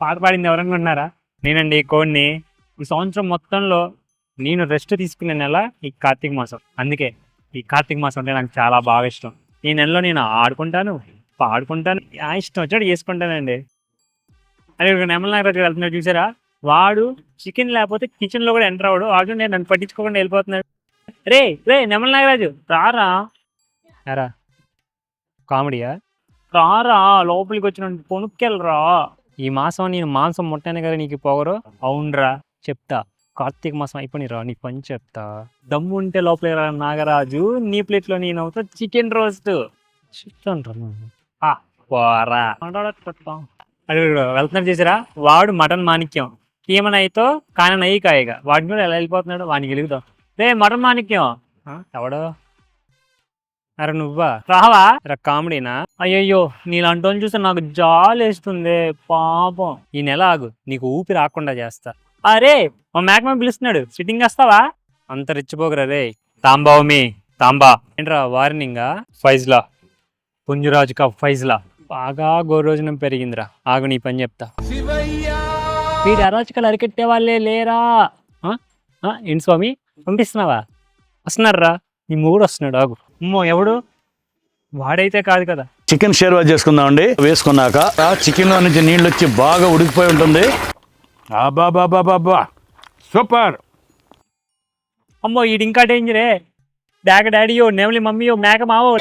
పాట పాడింది ఎవరన్నా ఉన్నారా? నేనండి కోడిని. ఈ సంవత్సరం మొత్తంలో నేను రెస్ట్ తీసుకునే నెల ఈ కార్తీక మాసం. అందుకే ఈ కార్తీక మాసం అంటే నాకు చాలా బాగా ఇష్టం. ఈ నెలలో నేను ఆడుకుంటాను పాడుకుంటాను. ఆ ఇష్టం వచ్చాడు చేసుకుంటానండి. అదే ఒక నెమల నాగరాజు గారు వెళ్తున్నాడు చూసారా? వాడు చికెన్ లేకపోతే కిచెన్లో కూడా ఎంటర్ అవడు వాడు నేను నన్ను పట్టించుకోకుండా వెళ్ళిపోతున్నాడు. రే రే నెమల నాగరాజు రారా? రారా? కామెడీయా? రారా లోపలికి వచ్చిన కొనుక్కెళ్ళరా ఈ మాసం నేను మాంసం ముట్టాను కదా నీకు పొగరు? అవునరా. చెప్తా. కార్తీక మాసం అయిపోయి రా నీకు పని చెప్తా. దమ్ము ఉంటే లోపలికి రా నాగరాజు నీ ప్లేట్లో నేను అవుతా చికెన్ రోస్ట్. పోరా. వెళ్తున్నారు చేసారా? వాడు మటన్ మాణిక్యం. కీమనైతో కాననయ్యి కాయగా. వాడిని కూడా ఎలా వెళ్ళిపోతున్నాడు వాడిని గెలుగుదాం రే మటన్ మాణిక్యం. ఎవడో? అరే నువ్వా? రావా? రా కామెడీనా? అయ్యయ్యో నీలాంటి చూస్తే నాకు జాలేస్తుంది పాపం. ఈ నెల ఆగు నీకు ఊపి రాకుండా చేస్తా. అరే మా మేకమే పిలుస్తున్నాడు? సిట్టింగ్ వస్తావా అంత రెచ్చిపోగరా రే. తాంబావమి తాంబా. ఏంట్రా వార్నింగా? ఫైజ్లా. పుంజురాజు కా ఫైజ్లా. బాగా గోరోజనం పెరిగిందిరా. ఆగు నీ పని చెప్తా. వీడి అరాచకాలు అరికెట్టే వాళ్ళే లేరా ఏంటి స్వామి? పంపిస్తున్నావా? వస్తున్నారా? నీ మూడు వస్తున్నాడు ఆగు. అమ్మో ఎవడు? వాడైతే కాదు కదా. చికెన్ షేర్వా చేసుకుందామండి. వేసుకున్నాక ఆ చికెన్లో నుంచి నీళ్ళు వచ్చి బాగా ఉడికిపోయి ఉంటుంది. సూపర్. అమ్మో ఈడు ఇంకా డేంజరే. డాగ డాడీయో నెమలి మమ్మీయో మేక మావో.